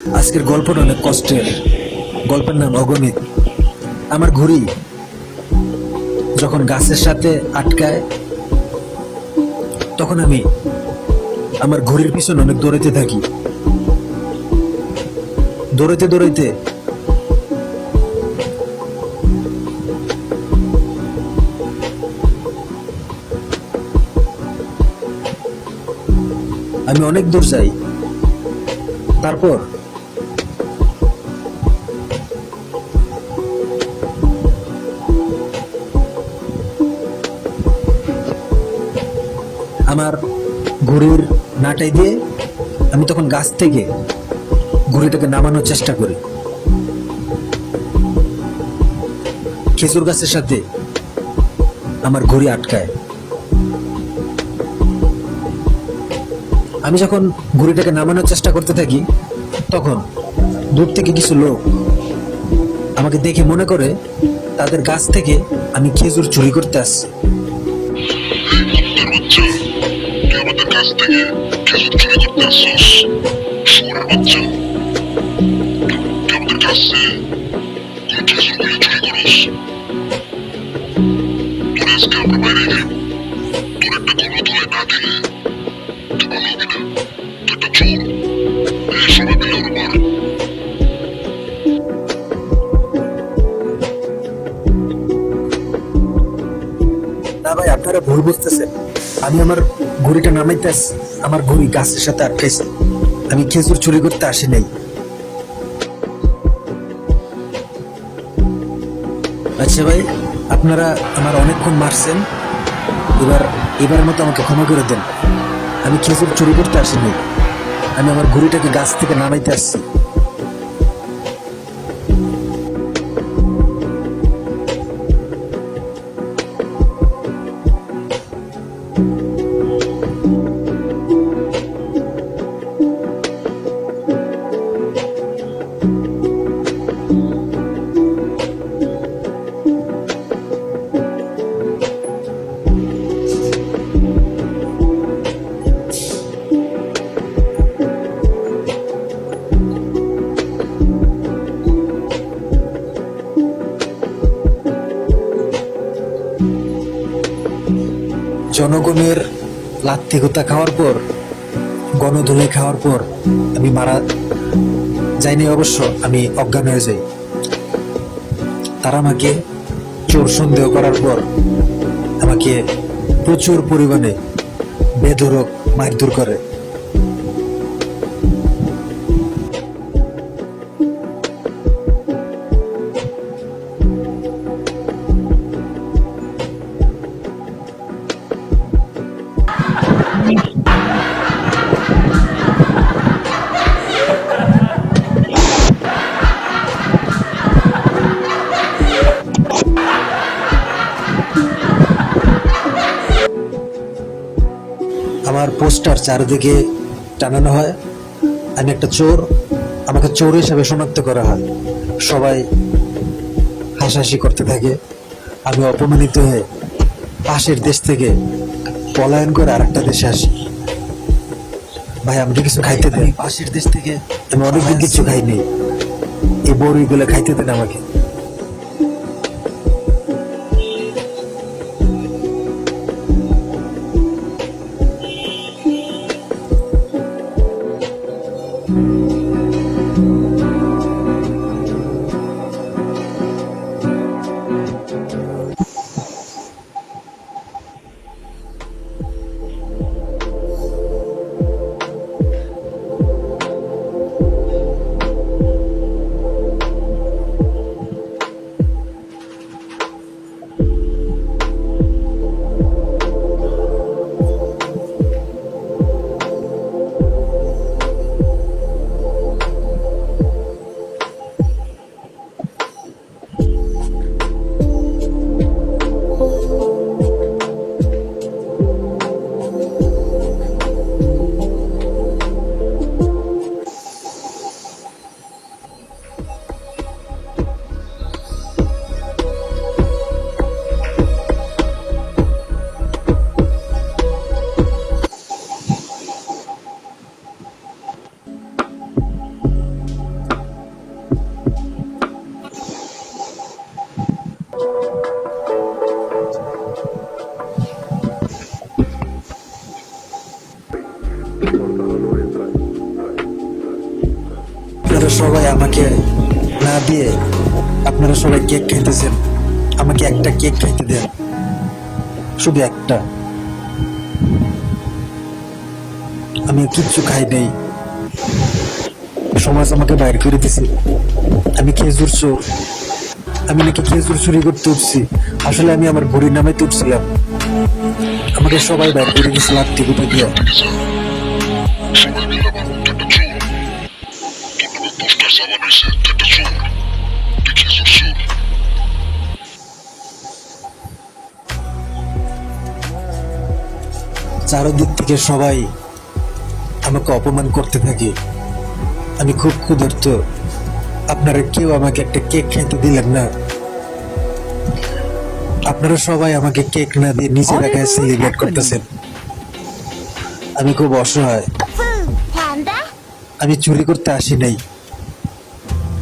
আজকের গল্পটা অনেক কষ্টের। গল্পের নাম অগণিত আমার ঘুড়ি যখন গাছের সাথে আটকায়, তখন আমি আমার ঘড়ির পিছনে অনেক দৌড়াইতে থাকি। দৌড়াইতে দৌড়াইতে আমি অনেক দূর যাই। তারপর আমার ঘুড়ির নাটাই দিয়ে আমি তখন গাছ থেকে ঘুড়িটাকে নামানোর চেষ্টা করি। খেজুর গাছের সাথে আমার ঘুড়ি আটকায়। আমি যখন ঘুড়িটাকে নামানোর চেষ্টা করতে থাকি, তখন দূর থেকে কিছু লোক আমাকে দেখে মনে করে তাদের গাছ থেকে আমি খেজুর চুরি করতে আসছি। না ভাই আপনারা ভুল বুঝতেছেন। আমি আমার ঘুড়িটা নামাইতে আসছি আমার ঘুড়ি গাছের সাথে আটকাইছে আমি খেজুর চুরি করতে আসি নাই। আচ্ছা ভাই, আপনারা আমার অনেকক্ষণ মারছেন। এবার এবার মতো আমাকে ক্ষমা করে দেন। আমি খেজুর চুরি করতে আসি নাই। আমি আমার ঘুড়িটাকে গাছ থেকে নামাইতে আসছি। জনগণের লাত্তিগুতা খাওয়ার পর, গণধুলে খাওয়ার পর আমি মারা যাইনি অবশ্য, আমি অজ্ঞান হয়ে যাই। তারা আমাকে চোর সন্দেহ করার পর আমাকে প্রচুর পরিমাণে বেধরক মারধর করে। চারিদিকে টানানো হয়। আমি একটা চোর আমাকে চোর হিসাবে শনাক্ত করা হয়। সবাই হাসাহাসি করতে থাকে। আমি অপমানিত হয়ে পাশের দেশ থেকে পলায়ন করে আরেকটা দেশে আসি। ভাই আমাকে কিছু খাইতে দেন। পাশের দেশ থেকে আমি অনেকদিন কিছু খাইনি। এই বড়িগুলো খাইতে দেন আমাকে। আমাকে না দিয়ে আপনারা সবাই কেক খাইতেছেন। আমাকে একটা কেক খাইতে দেন। শুধু একটা। আমি কিচ্ছু খাই নাই। সমাজ আমাকে বাইর করে দিছে। আমি খেজুর চোর আমি নাকি খেজুর চুরি করতে উঠছি। আসলে আমি আমার ঘড়ির নামে তুটছিলাম। আমাকে সবাই বাইর করে দিয়েছে লাত্তি কোথা দিয়ে। চারদিক থেকে সবাই আমাকে অপমান করতে থাকে। আমি খুব ক্ষুধার্ত। আপনারা কেউ আমাকে একটা কেক খাইতে দিলেন না। আপনারা সবাই আমাকে কেক না দিয়ে নিজের একাই সেলিব্রেট করতেছেন। আমি খুব অসহায়. আমি চুরি করতে আসি নাই।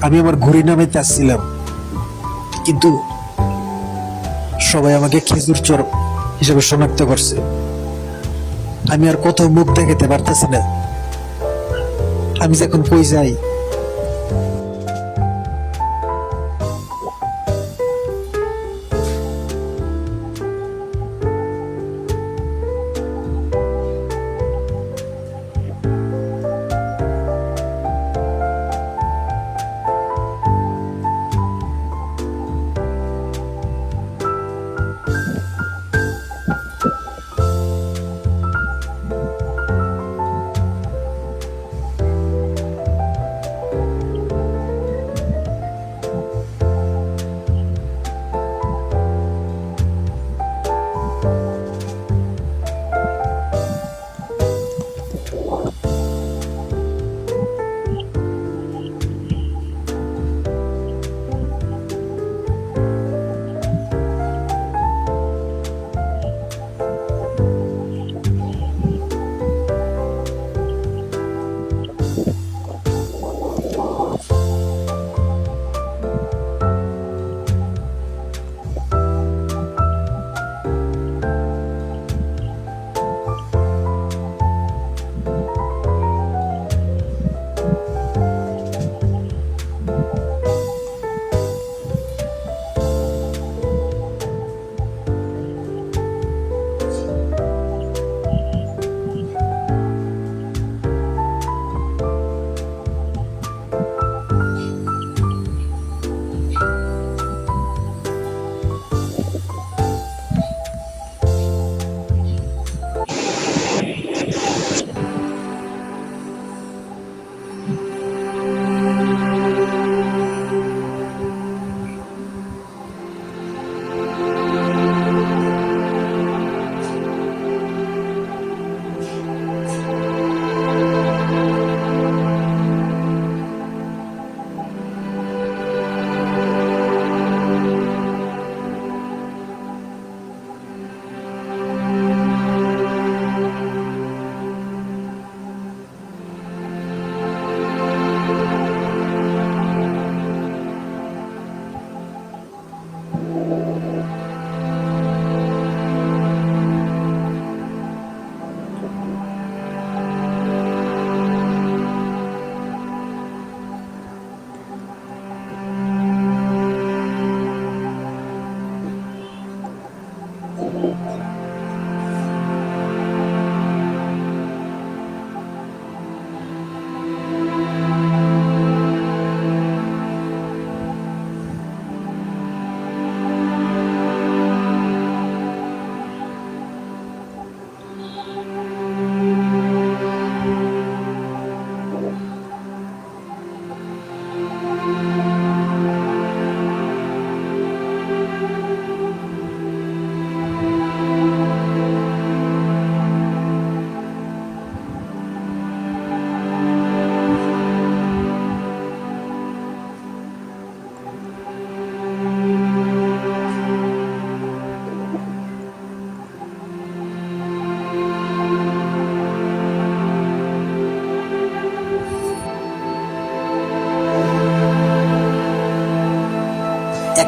আমি আমার ঘুরি নামে চাচ্ছিলাম। কিন্তু সবাই আমাকে খেজুর চর হিসেবে শনাক্ত করছে। আমি আর কোথাও মুখ দেখাতে পারতেছি না। আমি যখন কই যাই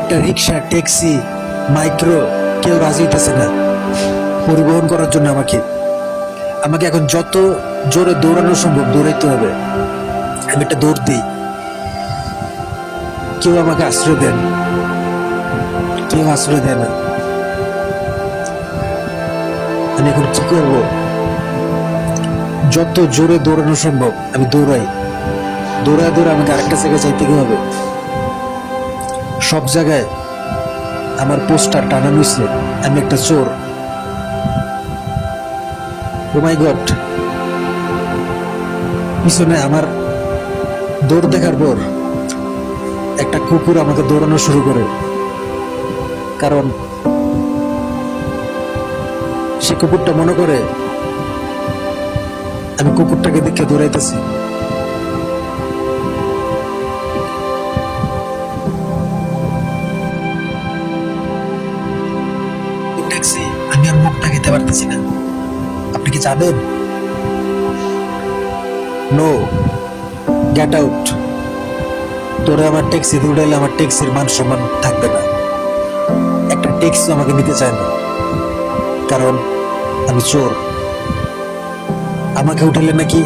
একটা রিক্সা ট্যাক্সি, মাইক্রো, কেউ রাজি হইতেছে না। পরিবহন করার জন্য আমাকে। আমাকে এখন যত জোরে দৌড়ানো সম্ভব দৌড়াইতে হবে। আমি একটা দৌড় দিই। কেউ আমাকে আশ্রয় দেন কেউ আশ্রয় দেয় না। আমি এখন কি করব? যত জোরে দৌড়ানো সম্ভব আমি দৌড়াই। দৌড়ায় দৌড়ে আমাকে আরেকটা জায়গায় যাইতে হবে। সব জায়গায় আমার পোস্টার টানানো হয়েছে আমি একটা চোর। মাই গড পিছনে আমার দৌড় দেখার পর একটা কুকুর আমাকে দৌড়ানো শুরু করে। কারণ সে কুকুরটা মনে করে আমি কুকুরটাকে দেখে দৌড়াইতেছি। পারতেছি না। আপনি কি যাবেন? নো গেট আউট তোরে আমার ট্যাক্সি উঠাইলে আমার ট্যাক্সির মান সম্মান থাকবে না। একটা ট্যাক্সি আমাকে নিতে চায় না। কারণ আমি চোর। আমাকে উঠালে নাকি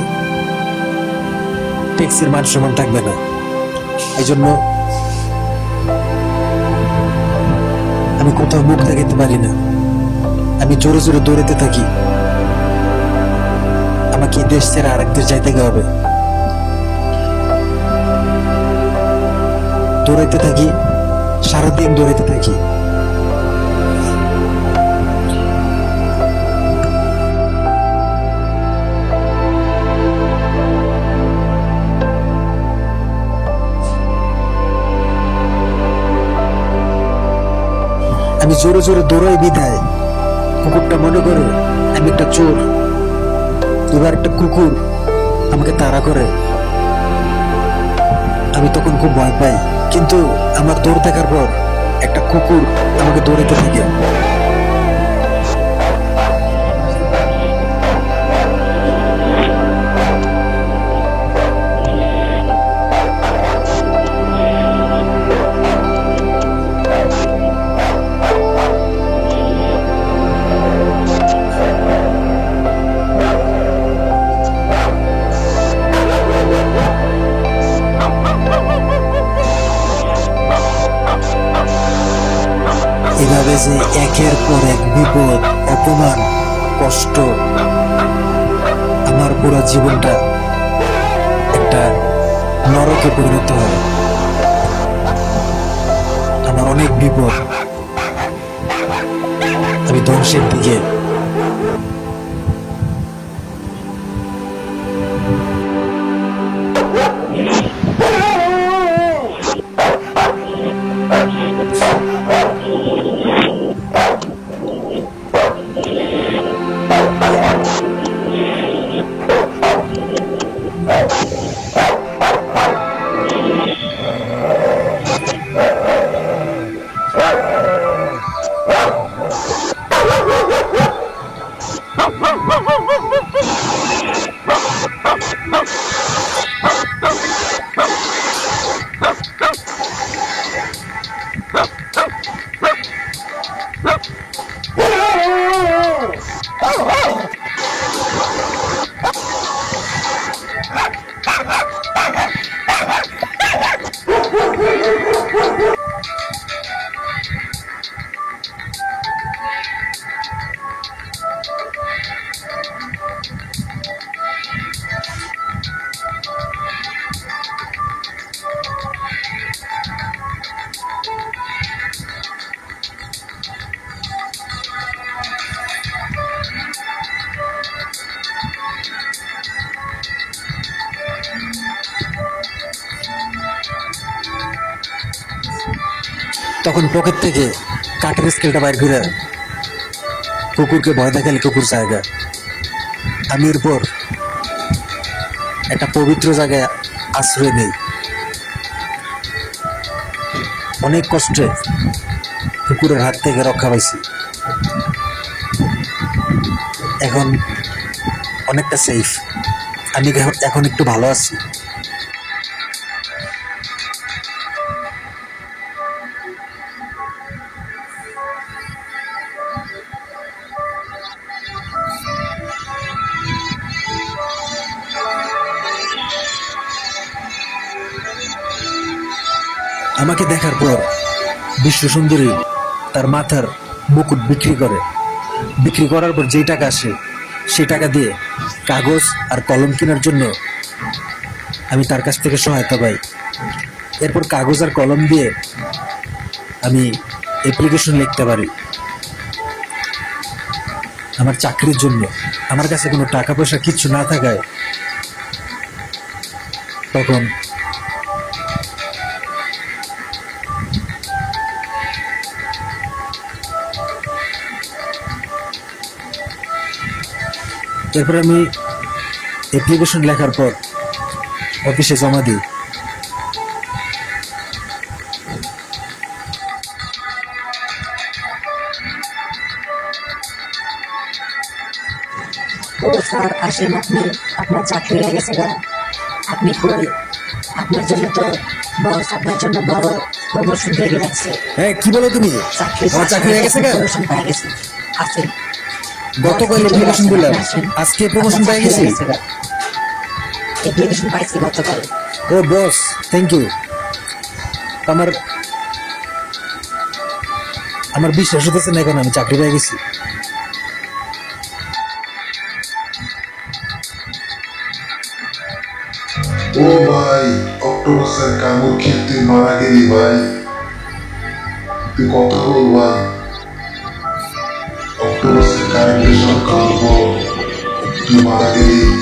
ট্যাক্সির মান সম্মান থাকবে না। এই জন্য আমি কোথাও মুখ দেখাতে পারি না। আমি জোরে জোরে দৌড়াতে থাকি। আমাকে দেশ ছেড়ে আরেক দেশ যাইতে হবে। দৌড়াইতে থাকি, সারাদিন দৌড়াইতে থাকি। আমি জোরে জোরে দৌড়াই বিধায় কুকুরটা মনে করে, আমি একটা চোর। এবার একটা কুকুর আমাকে তাড়া করে। আমি তখন খুব ভয় পাই। কিন্তু আমার দৌড় দেখার পর একটা কুকুর আমাকে দৌড়াতে থাকে। যে একের পর এক বিপদ, অপমান, কষ্ট আমার পুরো জীবনটা একটা নরকে পরিণত হয়। আমার অনেক বিপদ। আমি ধ্বংসের দিকে তখন পকেট থেকে কাঠের স্কেলটা বাইর করে কুকুরকে ভয় দেখালে কুকুর জায়গা আমি এরপর একটা পবিত্র জায়গায় আশ্রয় নেই। অনেক কষ্টে কুকুরের হাত থেকে রক্ষা পাইছি। এখন অনেকটা সেফ আমি এখন- এখন একটু ভালো আছি। আমাকে দেখার পর বিশ্ব সুন্দরী তার মাথার মুকুট বিক্রি করে। বিক্রি করার পর যেই টাকা আসে, সেই টাকা দিয়ে কাগজ আর কলম কেনার জন্য আমি তার কাছ থেকে সহায়তা পাই। এরপর কাগজ আর কলম দিয়ে আমি অ্যাপ্লিকেশন লিখতে পারি। আমার চাকরির জন্য। আমার কাছে কোনো টাকা পয়সা কিচ্ছু না থাকায় তখন এরপর আমি অ্যাপ্লিকেশন লেখার পর অফিসে জমা দিই। ও স্যার আসেন আপনি আপনার চাকরি হয়ে গেছে আপনি কই আপনার জন্য তো বস আপনার জন্য বড় প্রমোশন রেখে যাচ্ছে হ্যাঁ কি বলো তুমি? চাকরি আমার চাকরি হয়ে গেছে গেছে আসেন গতকাল অ্যাপ্লিকেশন দিলাম আজকে প্রমোশন পেয়ে গেছি। অ্যাপ্লিকেশন পাইছি গতকাল। ও বস থ্যাংক ইউ আমার আমার বিশ্বাস হতেছে না এখন আমি চাকরি পেয়ে গেছি। অক্টোপাসের কামড় খেয়ে তুই মারা গেলি ভাই। তুই কত বড় ভাই। অক্টোপাসের কারেন্টের সব কামড় তুই মারা গেলি।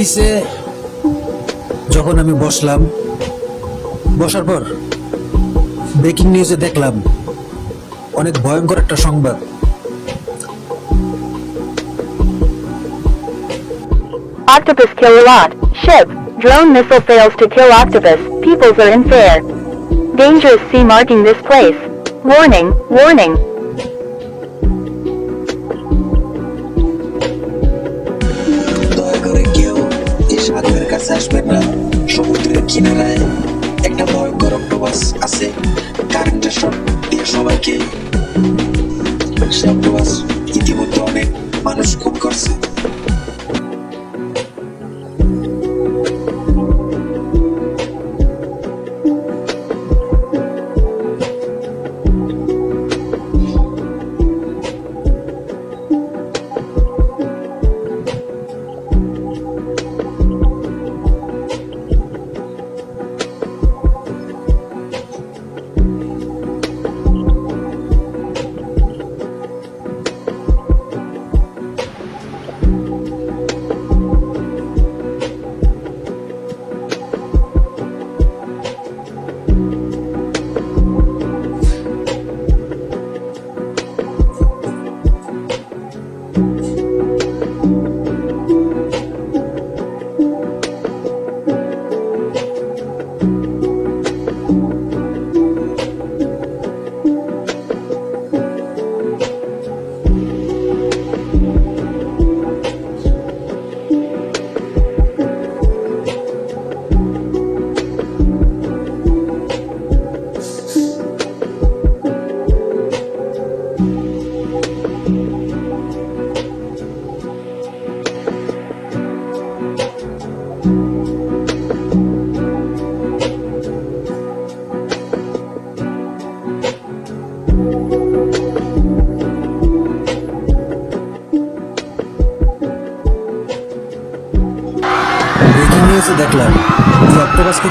অফিসে যখন আমি বসলাম বসার পর ব্রেকিং নিউজে দেখলাম অনেক ভয়ঙ্কর একটা সংবাদ Octopus kill lot. Ship. Drone missile fails to kill octopus. Peoples are in fair. Dangerous sea marking this place. Warning, warning. আসবেন না সমুদ্রের কিনারায় একটা ভয়ঙ্কর অক্টোবাস আছে। কারেন্টের শট দিয়ে সবাইকে সে অক্টোবাস ইতিমধ্যে অনেক মানুষ খুন করছে।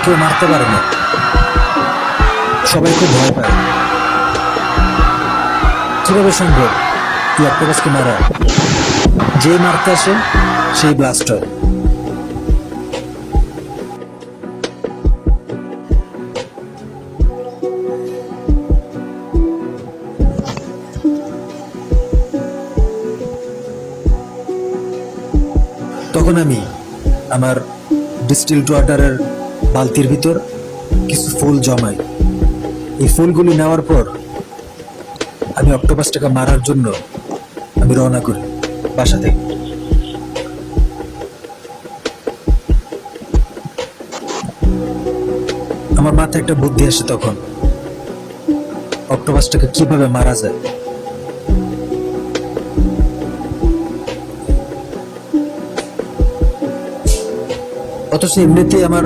কেউ মারতে পারে না সবাই খুব ভয় পায়। কীভাবে সম্ভব? তুই অক্টোপাসকে মারা। যে মারতে আসে, সেই ব্লাস্ট হয়। তখন আমি আমার ডিস্টিলড ওয়াটারের বালতির ভিতর কিছু ফুল জমাই এই ফুলগুলি নেওয়ার পর আমি অক্টোপাসটাকে মারার জন্য আমি রওনা করি বাসা থেকে। আমার মাথায় একটা বুদ্ধি আসে তখন। অক্টোপাসটাকে কীভাবে মারা যায়? অথচ এমনিতেই আমার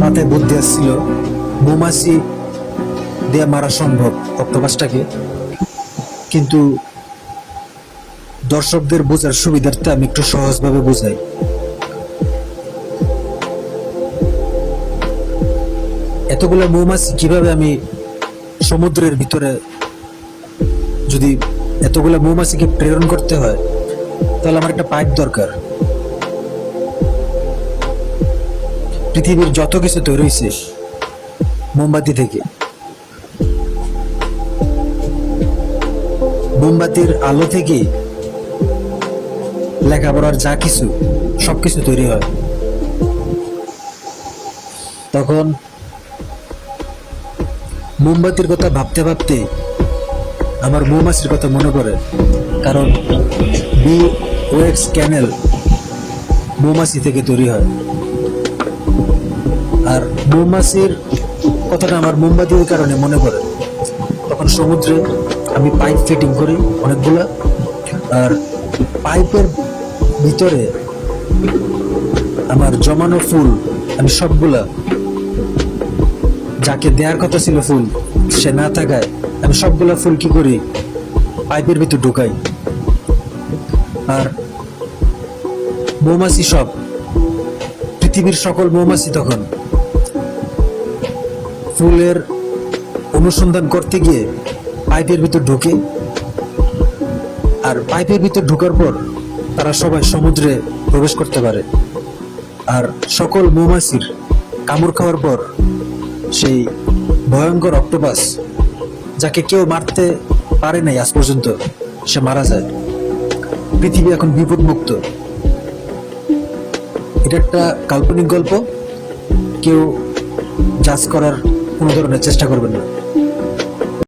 মাথায় বুদ্ধি আসছিল মৌমাছি দিয়ে মারা সম্ভব, অক্টোপাসটাকে। কিন্তু দর্শকদের বোঝার সুবিধার্থে আমি একটু সহজভাবে বোঝাই। এতগুলো মৌমাছি কীভাবে আমি সমুদ্রের ভিতরে যদি এতগুলো মৌমাছিকে প্রেরণ করতে হয়, তাহলে আমার একটা পাইপ দরকার। পৃথিবীর যত কিছু তৈরি হয়েছে মোমবাতি থেকে। মোমবাতির আলো থেকে লেখাপড়ার যা কিছু, সবকিছু তৈরি হয়। তখন মোমবাতির কথা ভাবতে ভাবতে আমার মৌমাছির কথা মনে পড়ে, কারণ বি ওয়েক্স ক্যানেল মৌমাছি থেকে তৈরি হয়। আর মৌমাছির কথাটা আমার মোমবাতির কারণে মনে পড়ে। তখন সমুদ্রে আমি পাইপ ফিটিং করি অনেকগুলা, আর পাইপের ভিতরে আমার জমানো ফুল, আমি সবগুলা, যাকে দেওয়ার কথা ছিল ফুল, সে না থাকায় আমি সবগুলা ফুল কি করি পাইপের ভিতর ঢুকাই। আর মৌমাছি সব পৃথিবীর সকল মৌমাছি তখন ফুলের অনুসন্ধান করতে গিয়ে পাইপের ভিতর ঢুকে, আর পাইপের ভিতর ঢোকার পর তারা সবাই সমুদ্রে প্রবেশ করতে পারে। আর সকল মৌমাছির কামড় খাওয়ার পর সেই ভয়ঙ্কর অক্টোপাস, যাকে কেউ মারতে পারে নাই আজ পর্যন্ত, সে মারা যায়। পৃথিবী এখন বিপদমুক্ত। এটা একটা কাল্পনিক গল্প। কেউ জাজ করার কোনো ধরনের চেষ্টা করবেন না।